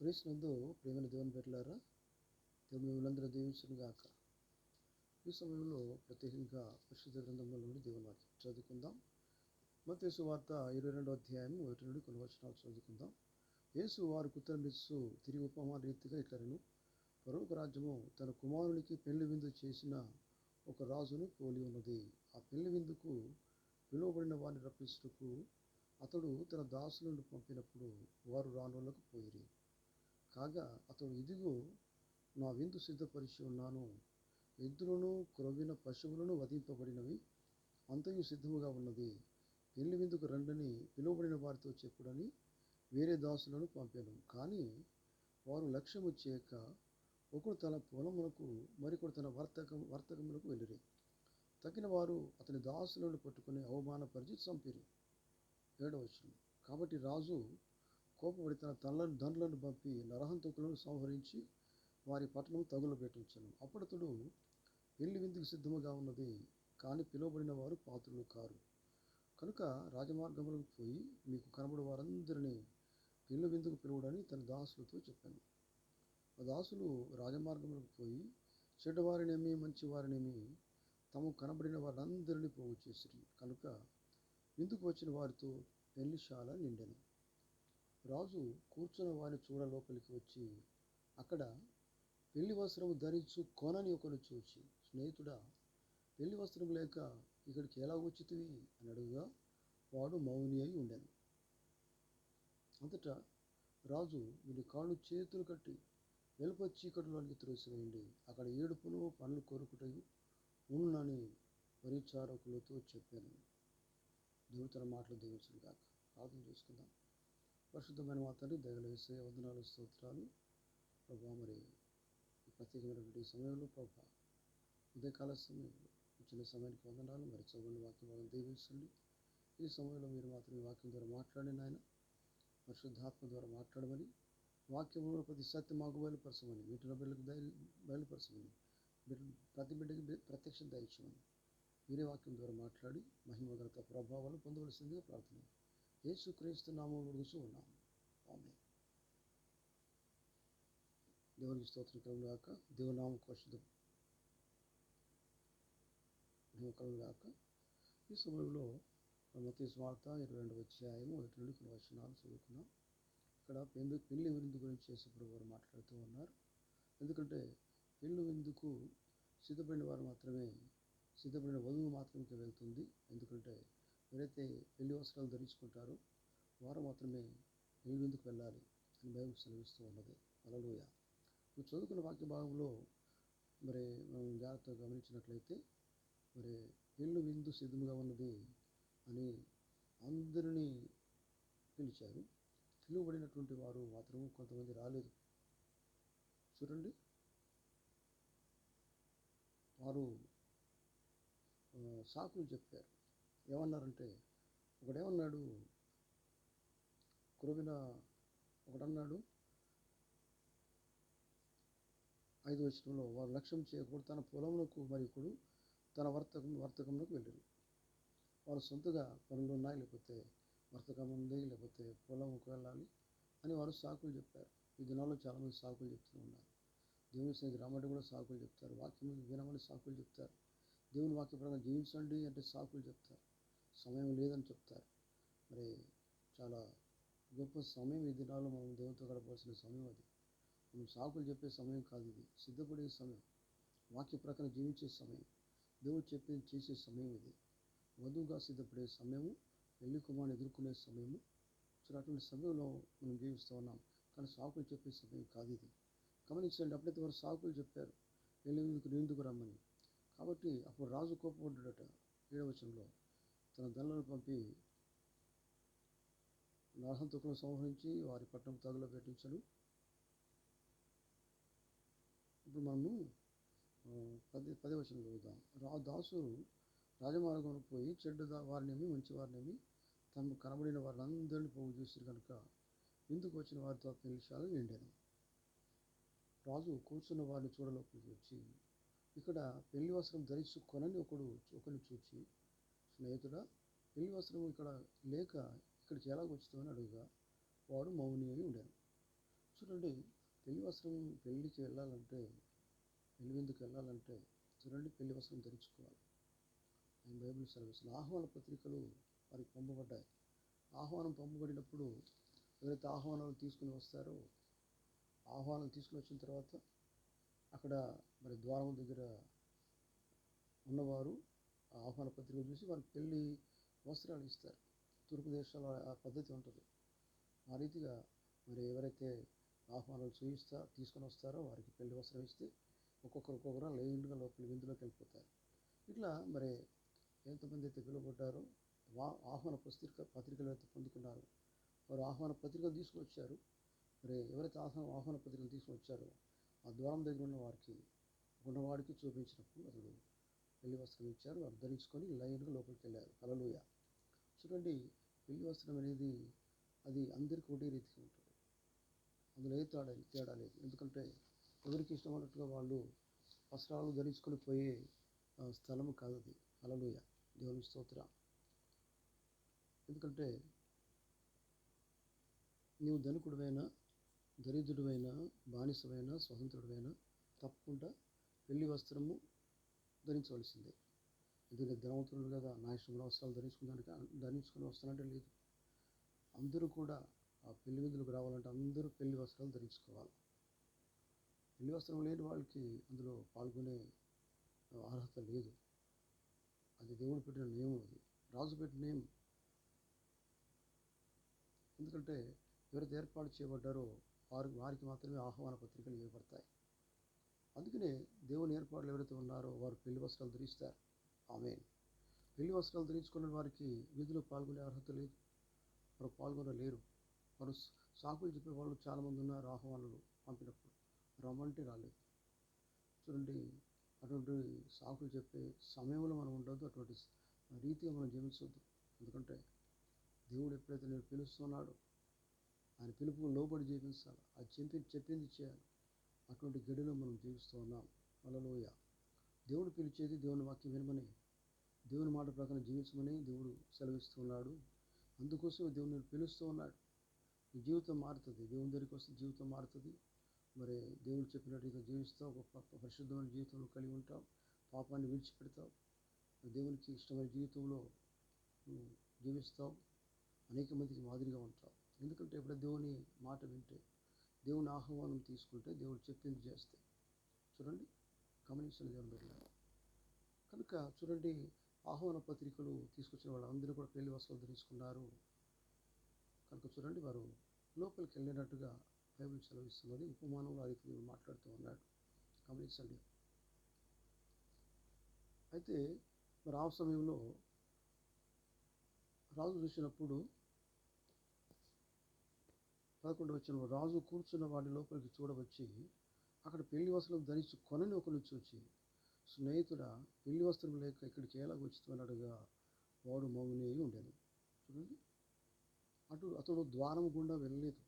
క్రీస్తునందు ప్రేమైన దేవుని పెట్టారా దేవుని మిమ్మల్ందరూ దీవించను గాక. ఈ సమయంలో ప్రత్యేకంగా పరిశుద్ధ గ్రంథంలో నుండి దేవుని వాక్యం చదువుకుందాం. మత వార్త ఇరవై రెండో అధ్యాయం ఒకటి నుండి కొన్ని వచనాలు చదువుకుందాం. యేసు వారు ఉత్తరమిస్తూ తిరిగి ఉపమాన రీతిగా ఇట్లను ప్రముఖ రాజ్యము తన కుమారునికి పెళ్ళి విందు చేసిన ఒక రాజును పోలి ఉన్నది. ఆ పెళ్ళి విందుకు పిలువబడిన వారిని రప్పించుటకు అతడు తన దాసులను పంపినప్పుడు వారు రానులకు పోయిరి. కాగా అతడు ఇదిగో నా విందు సిద్ధపరిచి ఉన్నాను. ఎద్దులను క్రొవ్విన పశువులను వధింపబడినవి అంతయు సిద్ధముగా ఉన్నది. పెళ్ళి విందుకు రండని పిలువబడిన వారితో చెప్పుడని వేరే దాసులను పంపాను. కానీ వారు లక్ష్యము చేయక ఒకడు తన పొలములకు మరికొడు తన వర్తకం వర్తకములకు వెళ్ళిరి. తగిన వారు అతని దాసులను పట్టుకుని అవమానపరిచి చంపిరి. ఏడవచనం కాబట్టి రాజు కోపపడి తన తనలను దండలను పంపి నరహంతకులను సంహరించి వారి పట్టణం తగులు పెట్టించను అప్పుడతడు పెళ్ళి విందుకు సిద్ధముగా ఉన్నది కానీ పిలువబడిన వారు పాత్రులు కారు. కనుక రాజమార్గములకు పోయి మీకు కనబడి వారందరినీ పెళ్ళి విందుకు పిలువడని తన దాసులతో చెప్పాను. ఆ దాసులు రాజమార్గములకు పోయి చెడ్డవారినేమి మంచి వారినేమి తమకు కనబడిన వారందరినీ పోగు చేసిరి. కనుక విందుకు వచ్చిన వారితో పెళ్ళిశాల నిండెను. రాజు కూర్చున్న వారిని చూడ లోపలికి వచ్చి అక్కడ పెళ్ళి వస్త్రము ధరించు కొనని ఒకరు చూచి స్నేహితుడా పెళ్ళి వస్త్రం లేక ఇక్కడికి ఎలా వచ్చితివి? అని అడుగుగా వాడు మౌని అయి ఉండేది అంతటా రాజు వీడి కాళ్ళు చేతులు కట్టి వెలుప చీకటిలోనికి త్రోసివేయండి. అక్కడ ఏడుపును పనులు కొరుకుటయు ఉన్నని పరిచారకులతో చెప్పాను. దేవుడు తన మాటలు దీవించను కాక ప్రార్థన చేసుకుందాం. పరిశుద్ధమైన మా తండ్రి దగల వేసే వందనాలు స్తోత్రాలు. ప్రభా మరి ప్రత్యేకమైనటువంటి సమయంలో ప్రభా ఉదయకాల సమయంలో ఇచ్చిన సమయానికి వందనాలు మరి చదువుని వాక్యం భాగం దీవించండి ఈ సమయంలో మీరు మాత్రం ఈ వాక్యం ద్వారా మాట్లాడిన ఆయన పరిశుద్ధాత్మ ద్వారా మాట్లాడమని వాక్యంలో ప్రతి సత్యం మాకు బయలుపరచమని వీటిలో బిడ్డలకు బయలుపరచమని ప్రతి బిడ్డకి ప్రత్యక్ష దయచమని వీరే వాక్యం ద్వారా మాట్లాడి మహిమగలత ప్రభావాలు పొందవలసిందిగా ప్రార్థన యేసుక్రీస్తు నామం అడుగుతూ ఉన్నాము ఆమె దేవునికి స్తోత్రం కలుగు గాక దేవునామ కోశం కలుగు ఈ సమయంలో మతీ స్వార్థ ఇరవై రెండు అధ్యాయము ఒకటి నుండి కొన్ని వచనాలు చదువుకున్నాం. ఇక్కడ పెళ్ళి పెళ్ళి విందు గురించి చేసేప్పుడు వారు మాట్లాడుతూ ఉన్నారు. ఎందుకంటే పెళ్ళి విందుకు సిద్ధపడిన వారు మాత్రమే సిద్ధపడిన వధువు మాత్రమే వెళ్తుంది. ఎందుకంటే ఎవరైతే పెళ్ళి వస్త్రాలు ధరించుకుంటారో వారు మాత్రమే పెళ్ళి వెళ్ళాలి అని బైబిల్ సెలవిస్తూ ఉన్నది. అలలోయ. ఇప్పుడు చదువుకున్న వాక్య భాగంలో మరి మనం జాగ్రత్తగా గమనించినట్లయితే మరి పెళ్ళు విందు సిద్ధంగా ఉన్నది అని అందరినీ పిలిచారు. పిలువబడినటువంటి వారు మాత్రం కొంతమంది రాలేదు. చూడండి. వారు సాకులు చెప్పారు. ఏమన్నారంటే ఒకడేమన్నాడు కురవిన ఒకడన్నాడు ఐదు వచనంలో వారు లక్ష్యం చేయకూడదు తన పొలంలోకి మరికుడు తన వర్తకం వర్తకంలోకి వెళ్ళారు. వారు సొంతగా పనులు ఉన్నాయి లేకపోతే వర్తకం ఉంది లేకపోతే పొలంకి వెళ్ళాలి అని వారు సాకులు చెప్పారు. ఈ దినాల్లో చాలామంది సాకులు చెప్తూ ఉన్నారు. దేవుని స్నేహితు రామడ్డి కూడా సాకులు చెప్తారు. వాక్యం వినమని సాకులు చెప్తారు. దేవుని వాక్య ప్రకారం జీవించండి అంటే సాకులు చెప్తారు. సమయం లేదని చెప్తారు. మరి చాలా గొప్ప సమయం ఈ దినాల్లో మనం దేవునితో గడపాల్సిన సమయం అది. మనం సాకులు చెప్పే సమయం కాదు ఇది. సిద్ధపడే సమయం. వాక్య ప్రకారం జీవించే సమయం. దేవుడు చెప్పింది చేసే సమయం ఇది. వధువుగా సిద్ధపడే సమయము పెళ్ళి కుమారుని ఎదుర్కొనే సమయము. సో అటువంటి సమయంలో మనం జీవిస్తూ ఉన్నాం. కానీ సాకులు చెప్పే సమయం కాదు ఇది. గమనించండి అప్పుడైతే వారు సాకులు చెప్పారు. పెళ్ళి ఎందుకు ఎందుకు రమ్మని? కాబట్టి అప్పుడు రాజు కోపపడ్డాడట ఏడవచనంలో. తన దళలను పంపి నరహంతకులను సంహరించి వారి పట్టణం తగులో పెట్టించడు ఇప్పుడు మనము పది పది వచనం చదువుదాం. రా దాసు రాజమార్గంలో పోయి చెడ్డ వారినేమి మంచి వారినేమి తమకు కనబడిన వారిని పోగు చేసి కనుక ఇందుకు వచ్చిన వారితో పిలిచాలు నిండాను. రాజు కూర్చున్న వారిని చూడలోకి వచ్చి ఇక్కడ పెళ్ళి వస్త్రం ధరించుకొనని ఒకడు ఒకరిని చూచి స్నేహితుడా? పెళ్ళి వస్త్రం ఇక్కడ లేక ఇక్కడ ఎలాగ వచ్చుతామని అడుగుగా. వాడు మౌని అయి ఉండాను చూడండి పెళ్ళి వస్త్రం పెళ్ళికి వెళ్ళాలంటే పెళ్ళి విందుకు వెళ్ళాలంటే చూడండి పెళ్ళి వస్త్రం ధరించుకోవాలి. ఆయన బైబిల్ సెలవిస్తుంది ఆహ్వాన పత్రికలు వారికి పంపబడ్డాయి. ఆహ్వానం పంపబడినప్పుడు ఎవరైతే ఆహ్వానాలు తీసుకుని వస్తారో ఆహ్వానం తీసుకుని వచ్చిన తర్వాత అక్కడ మరి ద్వారం దగ్గర ఉన్నవారు ఆహ్వాన పత్రిక చూసి వారికి పెళ్ళి వస్త్రాలు ఇస్తారు. తూర్పు దేశాల ఆ పద్ధతి ఉంటుంది. ఆ రీతిగా మరి ఎవరైతే ఆహ్వానాలు చూయిస్తా తీసుకొని వస్తారో వారికి పెళ్ళి వస్త్రం ఇస్తే ఒక్కొక్కరు ఒక్కొక్కరు లైన్గా లోపలి విందులోకి వెళ్ళిపోతారు. ఇట్లా మరి ఎంతమంది అయితే పిలువబడ్డారో వా ఆహ్వాన పత్రిక పత్రికలు అయితే పొందుకున్నారు. వారు ఆహ్వాన పత్రికలు తీసుకుని వచ్చారు మరి ఎవరైతే ఆహ్వాన ఆహ్వాన పత్రికలు తీసుకుని వచ్చారో ఆ ద్వారం దగ్గర ఉన్న వారికి ఉన్నవాడికి చూపించినప్పుడు అతడు పెళ్ళి వస్త్రం ఇచ్చారు వారు ధరించుకొని లైన్గా లోపలికి వెళ్ళారు హల్లెలూయ. చూడండి పెళ్ళి వస్త్రం అనేది అది అందరికీ ఒకటే రీతిగా ఉంటుంది. అందులో ఏ తేడా తేడా లేదు. ఎందుకంటే ఎవరికి ఇష్టమైనట్టుగా వాళ్ళు వస్త్రాలు ధరించుకొని పోయే స్థలం స్థలము కాదు అది హల్లెలూయ. దేవుని స్తోత్ర. ఎందుకంటే నీవు ధనికుడివైనా దరిద్రుడివైనా బానిసవైనా స్వతంత్రుడివైనా తప్పకుండా పెళ్ళి వస్త్రము ధరించవలసిందే. ఎందుకంటే ధనవంతులు కదా నా ఇష్టంలో వస్త్రాలు ధరించుకున్నానికి ధరించుకుని వస్తానంటే లేదు. అందరూ కూడా ఆ పెళ్ళి విధులకు రావాలంటే అందరూ పెళ్ళి వస్త్రాలు ధరించుకోవాలి. పెళ్ళి వస్త్రం లేని వాళ్ళకి అందులో పాల్గొనే అర్హత లేదు. అది దేవుడు పెట్టిన నియమం అది. రాజు పెట్టిన నియమం. ఎందుకంటే ఎవరైతే ఏర్పాటు చేయబడ్డారో వారి వారికి మాత్రమే ఆహ్వాన పత్రికలు ఇవ్వబడతాయి. అందుకనే దేవుని ఏర్పాట్లు ఎవరైతే ఉన్నారో వారు పెళ్ళి వస్త్రాలు ధరిస్తారు. ఆమె పెళ్ళి వస్త్రాలు ధరించుకున్న వారికి విధిలో పాల్గొనే అర్హత లేదు. వారు పాల్గొనలేరు. వారు సాకులు చెప్పే వాళ్ళు చాలామంది ఉన్నారు ఆహ్వానాలు పంపినప్పుడు. రమ్మంటే రాలేదు. చూడండి అటువంటి సాకులు చెప్పే సమయంలో మనం ఉండొద్దు. అటువంటి రీతిగా మనం జీవించవద్దు ఎందుకంటే దేవుడు ఎప్పుడైతే నేను పిలుస్తున్నాడో ఆయన పిలుపుకు లోబడి జీవించాలి. అది చెప్పి చెప్పింది చేయాలి. అటువంటి గడిలో మనం జీవిస్తూ ఉన్నాం. అలలోయ దేవుడు పిలిచేది దేవుని వాక్యం వినమని దేవుని మాట ప్రకారం జీవించమని దేవుడు సెలవిస్తున్నాడు అందుకోసం దేవుని పిలుస్తూ ఉన్నాడు. నీ జీవితం మారుతుంది. దేవుని దగ్గరికి వస్తే జీవితం మారుతుంది. మరి దేవుడు చెప్పినట్టుగా జీవిస్తావు. ఒక పరిశుద్ధమైన జీవితంలో కలిగి ఉంటావు. పాపాన్ని విడిచిపెడతావు. దేవునికి ఇష్టమైన జీవితంలో జీవిస్తాం జీవిస్తావు. అనేక మందికి మాదిరిగా ఉంటావు. ఎందుకంటే ఇప్పుడు దేవుని మాట వింటే దేవుని ఆహ్వానం తీసుకుంటే దేవుడు చెప్పింది చేస్తే. చూడండి గమనించిన దేవుని బిడ్డలారా. కనుక చూడండి ఆహ్వాన పత్రికలు తీసుకొచ్చిన వాళ్ళందరూ కూడా పెళ్ళి వస్త్రాలు ధరించుకున్నారు. కనుక చూడండి వారు లోపలికి వెళ్ళినట్టుగా బైబిల్ సెలవిస్తున్నది. ఉపమానంలో అది దేవుడు మాట్లాడుతూ ఉన్నాడు. గమనించండి. అయితే మరి ఆ సమయంలో రాజు చూసినప్పుడు పదకొండు వచ్చిన రాజు కూర్చున్న వాడి లోపలికి చూడవచ్చి అక్కడ పెళ్ళి వస్త్రం ధరించి కొనని ఒకరు చూచి స్నేహితుడ పెళ్ళి వస్త్రం లేక ఇక్కడికి ఎలాగ వచ్చుతున్నాడుగా వాడు మౌనే ఉండేది. చూడండి. అటు అతడు ద్వారం గుండా వెళ్ళలేదు.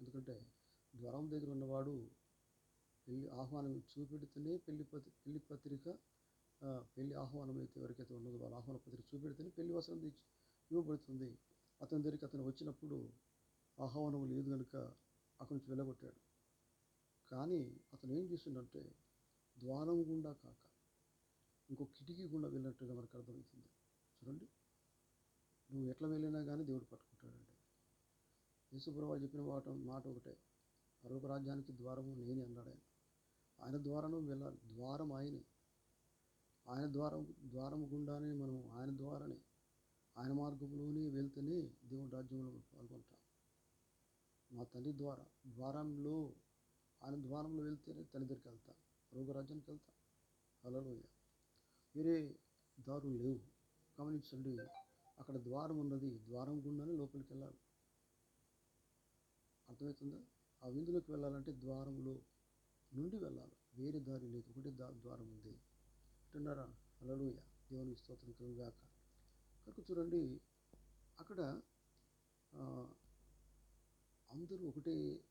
ఎందుకంటే ద్వారం దగ్గర ఉన్నవాడు పెళ్ళి ఆహ్వానం చూపెడితేనే పెళ్ళి పత్రి పెళ్ళి పత్రిక పెళ్ళి ఆహ్వానం అయితే ఎవరికైతే ఉన్నదో వాళ్ళ ఆహ్వాన పత్రిక చూపెడితేనే పెళ్ళి వస్త్రం ఇవ్వబడుతుంది. అతని దగ్గరికి అతను వచ్చినప్పుడు ఆహ్వానం లేదు కనుక అక్కడి నుంచి వెళ్ళగొట్టాడు. కానీ అతను ఏం చేసిండంటే ద్వారం గుండా కాక ఇంకో కిటికీ గుండా వెళ్ళినట్టుగా మనకు అర్థమవుతుంది. చూడండి. నువ్వు ఎట్లా వెళ్ళినా కానీ దేవుడు పట్టుకుంటాడండి. యేసుప్రభు చెప్పిన మాట మాట ఒకటే. అరవక రాజ్యానికి ద్వారము నేనే అన్నాడు ఆయన. ఆయన ద్వారాను వెళ్ళాలి. ద్వారం ఆయనే. ఆయన ద్వారం ద్వారం గుండానే మనం ఆయన ద్వారానే. ఆయన మార్గంలోనే వెళ్తేనే దేవుని రాజ్యంలో పాల్గొంటాం. మా తల్లి ద్వారా ద్వారంలో ఆయన ద్వారంలో వెళ్తేనే తల్లి దగ్గరికి వెళ్తా రోగ రాజ్యానికి అలలోయ వేరే దారులు లేవు. గమనించండి అక్కడ ద్వారం ఉన్నది ద్వారం గుండానే లోపలికి వెళ్ళాలి. అర్థమవుతుందా? ఆ విందులోకి వెళ్ళాలంటే ద్వారంలో నుండి వెళ్ళాలి. వేరే దారి లేదు ఒకటే దా ద్వారం ఉంది. అంటున్నారా అలలుయ దేవునికి స్తోత్రం కలుగాక కనుక చూడండి అక్కడ అందరూ ఒకటే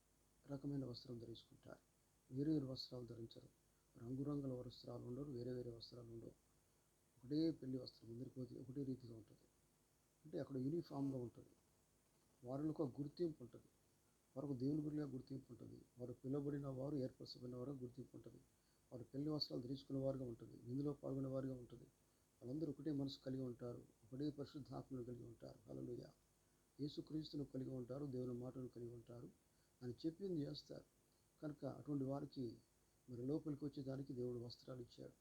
రకమైన వస్త్రం ధరించుకుంటారు. వేరే వేరే వస్త్రాలు ధరించరు. రంగురంగుల వస్త్రాలు ఉండరు వేరే వేరే వస్త్రాలు ఉండవు. ఒకటే పెళ్ళి వస్త్రం అందరికీ ఒకటే రీతిగా ఉంటుంది. అంటే అక్కడ యూనిఫామ్గా ఉంటుంది. వారిలో ఒక గుర్తింపు ఉంటుంది. వారికి దేవుని బిడ్డగా గుర్తింపు ఉంటుంది. వారు పిలువబడిన వారు ఏర్పరచబడిన వారు గుర్తింపు ఉంటుంది. వారు పెళ్ళి వస్త్రాలు ధరించుకునే వారుగా ఉంటుంది. ఇందులో పాల్గొనే వారుగా ఉంటుంది. వాళ్ళందరూ ఒకటే మనసు కలిగి ఉంటారు. ఒకటే పరిశుద్ధాత్మను కలిగి ఉంటారు. కలలుగా యేసుక్రీస్తును కలిగి ఉంటారు దేవుని మాటను కలిగి ఉంటారు అని చెప్పింది చేస్తారు కనుక అటువంటి వారికి మరి లోపలికి వచ్చేదానికి దేవుడు వస్త్రాలు ఇచ్చాడు.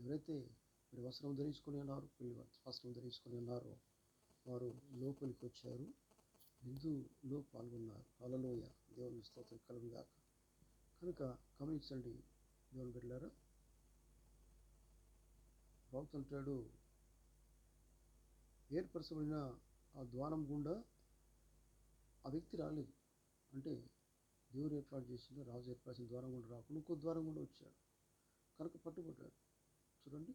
ఎవరైతే మరి వస్త్రం ధరించుకొని ఉన్నారు పెళ్ళి వస్త్రం ధరించుకొని ఉన్నారో వారు లోపలికి వచ్చారు. విందులో పాల్గొన్నారు. అలలోయ దేవుని స్తోత్రం కలుగుగాక కనుక గమనించండి దేవుని బిడ్డారా ప్రవక్త అంటాడు ఏర్పరచబడిన ఆ ద్వారం గుండా ఆ వ్యక్తి రాలేదు. అంటే దేవుడు ఏర్పాటు చేసిన రాజు ఏర్పాటు చేసిన ద్వారం గుండా రాకుండా ఇంకో ద్వారం గుండా వచ్చాడు. కనుక పట్టుబడ్డాడు. చూడండి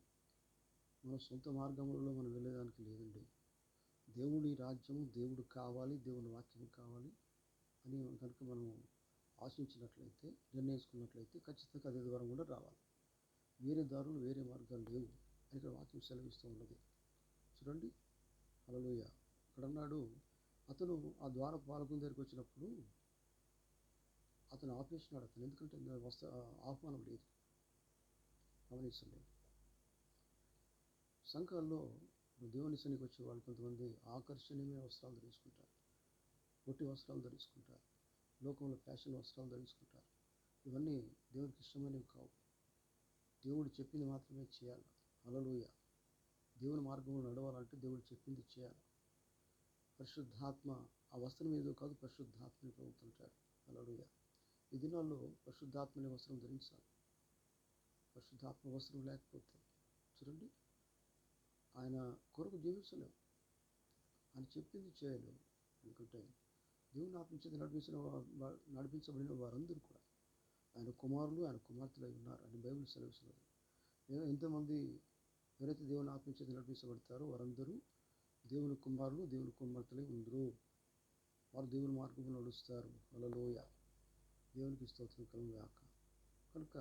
మన సొంత మార్గంలో మనం వెళ్ళేదానికి లేదండి. దేవుడి రాజ్యము దేవుడు కావాలి దేవుని వాక్యం కావాలి అని కనుక మనం ఆశించినట్లయితే నిర్ణయించుకున్నట్లయితే ఖచ్చితంగా అదే ద్వారం కూడా రావాలి. వేరే దారులు వేరే మార్గాలు లేవు అని ఇక్కడ వాక్యం సెలవిస్తూ ఉన్నది. చూడండి అలలోయ అక్కడ ఉన్నాడు అతను ఆ ద్వార పాలకుల దగ్గరికి వచ్చినప్పుడు అతను ఆపేసినాడు. అతను ఎందుకంటే వస్త ఆహ్వానం లేదు. గమనించండి. సంఘాల్లో దేవుని సన్నిధికి వచ్చే వాళ్ళు కొంతమంది ఆకర్షణీయమైన వస్త్రాలు ధరించుకుంటారు. పొట్టి వస్త్రాలు ధరించుకుంటారు. లోకంలో ఫ్యాషన్ వస్త్రాలు ధరించుకుంటారు. ఇవన్నీ దేవుడికి ఇష్టమైనవి కావు. దేవుడు చెప్పింది మాత్రమే చేయాలి. అలలోయ దేవుని మార్గంలో నడవాలంటే దేవుడు చెప్పింది చేయాలి. పరిశుద్ధాత్మ ఆ వస్త్రం ఏదో కాదు పరిశుద్ధాత్మని పొందుతుంటాడు అలలుయ ఈ దినాల్లో పరిశుద్ధాత్మని వస్త్రం ధరించాలి. పరిశుద్ధాత్మ వస్త్రం లేకపోతే చూడండి ఆయన కొరకు జీవించలేవు ఆయన చెప్పింది చేయలేవు ఎందుకంటే దేవుని ఆత్మించేది నడిపించిన నడిపించబడిన వారందరూ కూడా ఆయన కుమారులు ఆయన కుమార్తెలు అయి ఉన్నారు అని బైబిల్ సెలవిస్తున్నారు ఎంతమంది ఎవరైతే దేవుని ఆత్మించేది నడిపించబడతారో వారందరూ దేవుని కుమారులు దేవుని కుమార్తెలై ఉందరు. వారు దేవుని మార్గంలో నడుస్తారు. వాళ్ళలోయ దేవునికి స్తోత్రం కలుగాక కనుక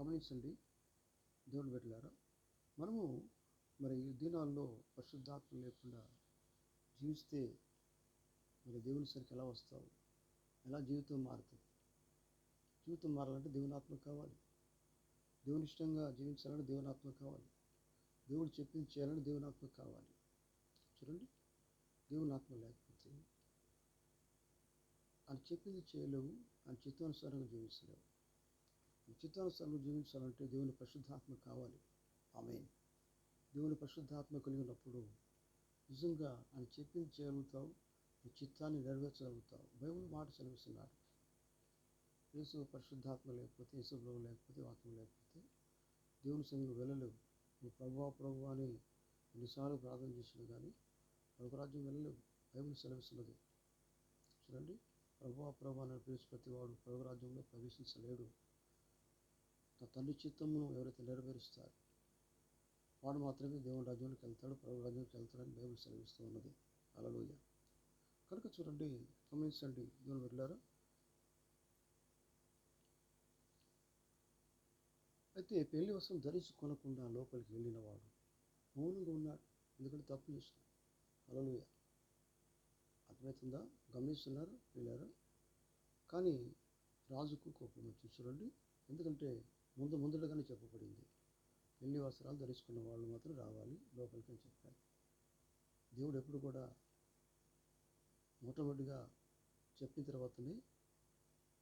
గమనించండి దేవుని పెట్టారా మనము మరి ఈ దినాల్లో పరిశుద్ధాత్మ లేకుండా జీవిస్తే మరి దేవుని సరికి ఎలా వస్తావు? ఎలా జీవితం మారుతుంది జీవితం మారాలంటే దేవునాత్మ కావాలి. దేవుని ఇష్టంగా జీవించాలంటే దేవునాత్మ కావాలి. దేవుడు చెప్పింది చేయాలంటే దేవునాత్మ కావాలి. చూడండి. దేవుని ఆత్మ లేకపోతే అని చెప్పింది చేయలేవు అని చిత్తానుసారంగా జీవించలేవు చిత్తానుసారంగా జీవించాలంటే దేవుని పరిశుద్ధాత్మ కావాలి. ఆమె దేవుని పరిశుద్ధాత్మ కలిగి ఉన్నప్పుడు నిజంగా ఆయన చెప్పింది చేయగలుగుతావు నీ చిత్తాన్ని నెరవేర్చగలుగుతావు. బైబుల్ మాట చదివిస్తున్నాడు యేసు పరిశుద్ధాత్మ లేకపోతే యేసు లేకపోతే వాక్యం లేకపోతే దేవుని సంఘం వెళ్ళలేవు. నువ్వు ప్రభు ప్రభు అని ఎన్నిసార్లు ప్రార్థన చేసినా కానీ ప్రభు రాజ్యం వెళ్ళలేవు. బైబిల్ సెలవిస్తున్నది. చూడండి. ప్రభు ప్రభు అని పిలిచి ప్రతివాడు ప్రభు రాజ్యంలో ప్రవేశించలేడు. నా తండ్రి చిత్తమును ఎవరైతే నెరవేరుస్తారు వాడు మాత్రమే దేవుని రాజ్యంలోకి వెళ్తాడు ప్రభు వెళ్తాడని బైబిల్ సెలవిస్తూ ఉన్నది అలలోయ కనుక చూడండి గమనించండి. దేవుని వెళ్ళారా అయితే పెళ్ళి వస్త్రం ధరించుకొనకుండా లోపలికి వెళ్ళిన వాడు మౌనంగా ఉన్నాడు. ఎందుకంటే తప్పు చేసిన అలలుయ అర్థమవుతుందా? గమనిస్తున్నారు? వెళ్ళారా కానీ రాజుకు కోపం వచ్చి చూడండి. ఎందుకంటే ముందు ముందుగానే చెప్పబడింది. పెళ్ళి వస్త్రాలు ధరించుకున్న వాళ్ళు మాత్రం రావాలి లోపలికి అని చెప్పారు. దేవుడు ఎప్పుడు కూడా మొట్టమొదటిగా చెప్పిన తర్వాతనే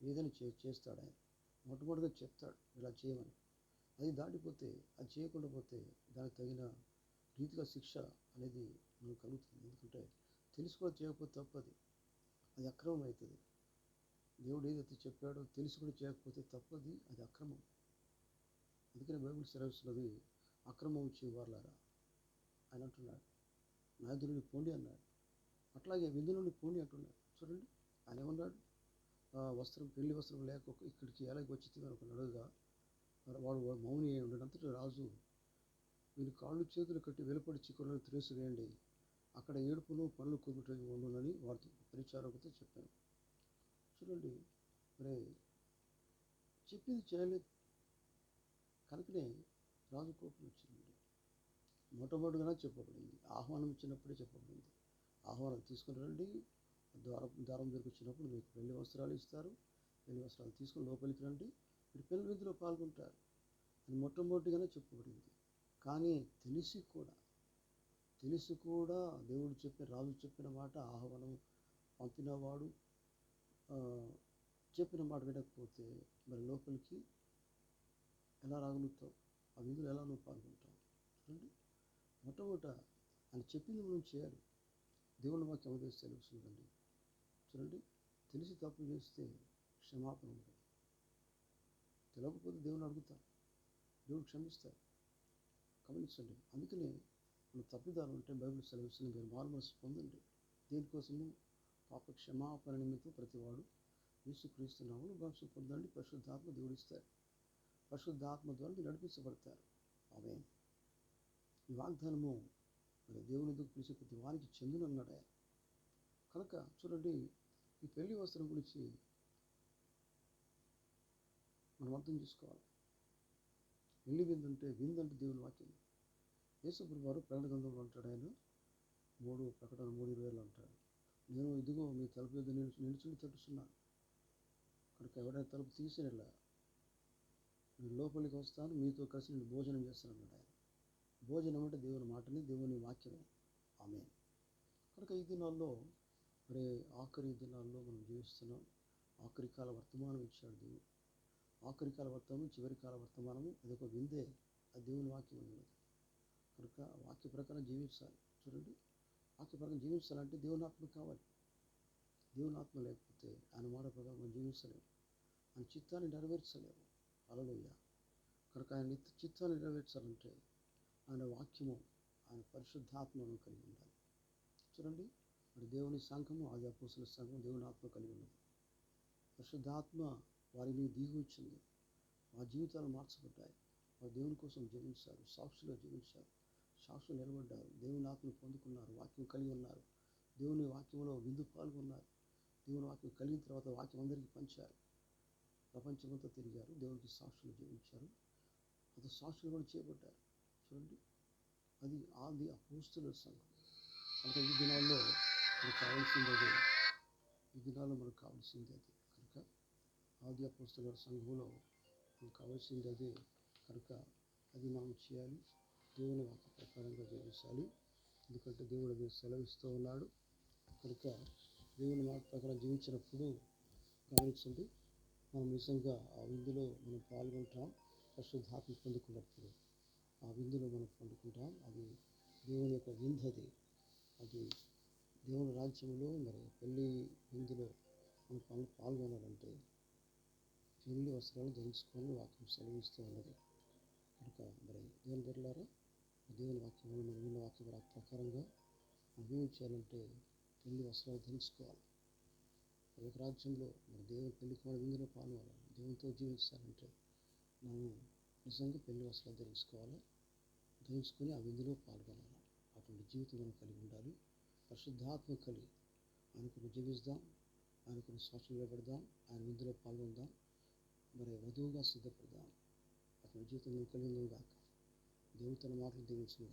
ఏదైనా చే చేస్తాడు ఆయన. మొట్టమొదటిగా చెప్తాడు ఇలా చేయమని. అది దాటిపోతే అది చేయకుండా పోతే దానికి తగిన రీతిగా శిక్ష అనేది మనకు కలుగుతుంది. ఎందుకంటే తెలిసి చేయకపోతే తప్పది. అది అక్రమం అవుతుంది దేవుడు ఏదైతే చెప్పాడో తెలుసుకుని చేయకపోతే తప్పది అది అక్రమం. అందుకని బైబిల్ సెలవుస్తున్నది అక్రమం చేయవారులారా ఆయన అంటున్నాడు. నాయకుడి పోండి అన్నాడు. అట్లాగే విందు నుండి పోండి అంటున్నాడు. చూడండి ఆయన ఏమన్నాడు? ఆ వస్త్రం పెళ్ళి వస్త్రం లేక ఇక్కడికి ఎలాగ వచ్చింది అని ఒక మరి వాడు మౌని అయి ఉండడంతటి రాజు వీళ్ళు కాళ్ళు చేతులు కట్టి వెలుపడి చిక్కులను త్రేసివేయండి అక్కడ ఏడుపును పనులు కుదుట ఉండునని వారితో పరిచారకుతో చెప్పాను. చూడండి మరి చెప్పింది చేయలేదు కనుకనే రాజు కోపం వచ్చింది మొట్టమొదటిగానే చెప్పబడింది. ఆహ్వానం ఇచ్చినప్పుడే చెప్పబడింది. ఆహ్వానం తీసుకుని రండి. ద్వారం ద్వారం దగ్గరికి వచ్చినప్పుడు మీకు పెళ్ళి వస్త్రాలు ఇస్తారు. పెళ్ళి వస్త్రాలు తీసుకుని లోపలికి రండి. మీరు పెళ్ళి విందులో పాల్గొంటారు అని మొట్టమొదటిగానే చెప్పబడింది. కానీ తెలిసి కూడా తెలిసి కూడా దేవుడు చెప్పిన రాజు చెప్పిన మాట ఆహ్వానం పంపినవాడు చెప్పిన మాట వినకపోతే మరి లోపలికి ఎలా రాగలుగుతావు? ఆ విధులు ఎలా నువ్వు పాల్గొంటావు? చూడండి. మొట్టమొదట ఆయన చెప్పింది మనం చేయాలి. దేవుడు మాకు అవదేసి తెలుస్తుందండి చూడండి. తెలిసి తప్పు చేస్తే క్షమాపణ ఉంటుంది. తెలియకపోతే దేవుని అడుగుతాం దేవుడు క్షమిస్తాడు. గమనించండి. అందుకనే మన తప్పిదాలు ఉంటే బైబిల్ సెలవిస్తుంది. మీరు మారు పొందండి. దేనికోసము? పాప క్షమాపణ నిమిత్తం ప్రతివాడు యేసుక్రీస్తు నామములో మనసు పొందండి. పరిశుద్ధాత్మ దేవుడిస్తారు పరిశుద్ధాత్మ ద్వారా నడిపించబడతారు. అవే ఈ వాగ్దానము మరి దేవుని ఎందుకు పిలిచే ప్రతి వారికి చెందునన్నాడే కనుక చూడండి ఈ పెళ్ళి వస్త్రం గురించి మనం అర్థం చేసుకోవాలి. పెళ్ళి విందు అంటే విందు అంటే దేవుని వాక్యం. యేసుప్రభు వారు ప్రకటన గ్రంథంలో అంటాడు ఆయన. మూడు ప్రకటన మూడు ఇరవైలో అంటాడు. నేను ఇదిగో మీ తలుపు ఎదురు నిలిచి నిలుచుని తట్టుస్తున్నాను కనుక ఎవరైనా తలుపు తీసినలా నేను లోపలికి వస్తాను. మీతో కలిసి నేను భోజనం చేస్తాను అన్నాడు ఆయన. భోజనం అంటే దేవుని మాటని దేవుని వాక్యమే. ఆమె కనుక ఈ దినాల్లో మరి ఆఖరి దినాల్లో మనం జీవిస్తున్నాం. ఆఖరి కాల వర్తమానం ఇచ్చాడు దేవుడు. ఆఖరి కాల వర్తమానం చివరి కాల వర్తమానము అదొక విందే ఆ దేవుని వాక్యం ఉన్నది కనుక వాక్య ప్రకారం జీవించాలి. చూడండి. వాక్య ప్రకారం జీవించాలంటే దేవునాత్మ కావాలి. దేవుని ఆత్మ లేకపోతే ఆయన మాట ప్రకారం మనం జీవించలేము. ఆయన చిత్తాన్ని నెరవేర్చలేము. అలలోయ కనుక ఆయన చిత్తాన్ని నెరవేర్చాలంటే ఆయన వాక్యము ఆయన పరిశుద్ధాత్మను కలిగి ఉండాలి. చూడండి. మరి దేవుని సంఘము ఆది అపోసుల సంఘం దేవుని ఆత్మ కలిగి ఉన్నది. పరిశుద్ధాత్మ వారిని దిగి వచ్చింది మా జీవితాలు మార్చబడ్డాయి. వారు దేవుని కోసం జీవించారు. సాక్షులుగా జీవించారు. సాక్షులు నిలబడ్డారు. దేవుని ఆత్మను పొందుకున్నారు. వాక్యం కలిగి ఉన్నారు. దేవుని వాక్యంలో విందు పాల్గొన్నారు. దేవుని వాక్యం కలిగిన తర్వాత వాక్యం అందరికీ పంచారు. ప్రపంచమంతా తిరిగారు. దేవునికి సాక్షులు జీవించారు అది సాక్షులు కూడా చేపట్టారు. చూడండి. అది ఆది అపోస్తుల సంఘం. కనుక ఈ దినాల్లో మనకు కావాల్సింది అదే. ఈ దినాల్లో మనకు కావాల్సింది అది. కనుక ఆది అపోస్తుల సంఘంలో మనకు కావాల్సింది అదే. కనుక అది మనం చేయాలి. దేవుని వాక్య ప్రకారంగా జీవించాలి. ఎందుకంటే దేవుడు అది సెలవిస్తూ ఉన్నాడు. కనుక దేవుని మాట ప్రకారం జీవించినప్పుడు గమనించండి మనం నిజంగా ఆ విందులో మనం పాల్గొంటాం పరిశుద్ధాత్మ పొందుకున్నప్పుడు. ఆ విందులో మనం పొందుకుంటాం. అది దేవుని యొక్క విందది అది. దేవుని రాజ్యంలో మరి పెళ్ళి విందులో మనం పాల్గొనాలంటే పెళ్ళి వస్త్రాలు ధరించుకొని వాక్యం సెలవిస్తూ ఉన్నది. కనుక మరి దేవుని బిడ్డలారా దేవుని వాక్యంలో మనం విన్న వాక్యం ప్రకారంగా మనం చేయాలంటే పెళ్ళి వస్త్రాలు ధరించుకోవాలి. ఒక రాజ్యంలో మన దేవుని పెళ్ళి కూడా విందులో పాల్గొనాలి దేవునితో జీవించాలంటే మనం నిజంగా పెళ్ళి వస్త్రాలు ధరించుకోవాలి. ధరించుకొని ఆ విందులో పాల్గొనాలి. అటువంటి జీవితం మనం కలిగి ఉండాలి. పరిశుద్ధాత్మ కలిగి ఆయనకు జీవిస్తాం ఆయనకుని సాక్షులు నిలబెడదాం. ఆయన విందులో పాల్గొందాం. మరి వధువుగా సిద్ధపడదాం. అటువంటి జీవితం మనం కలిగి ఉందాం గాక తన మాటలు దీవించిన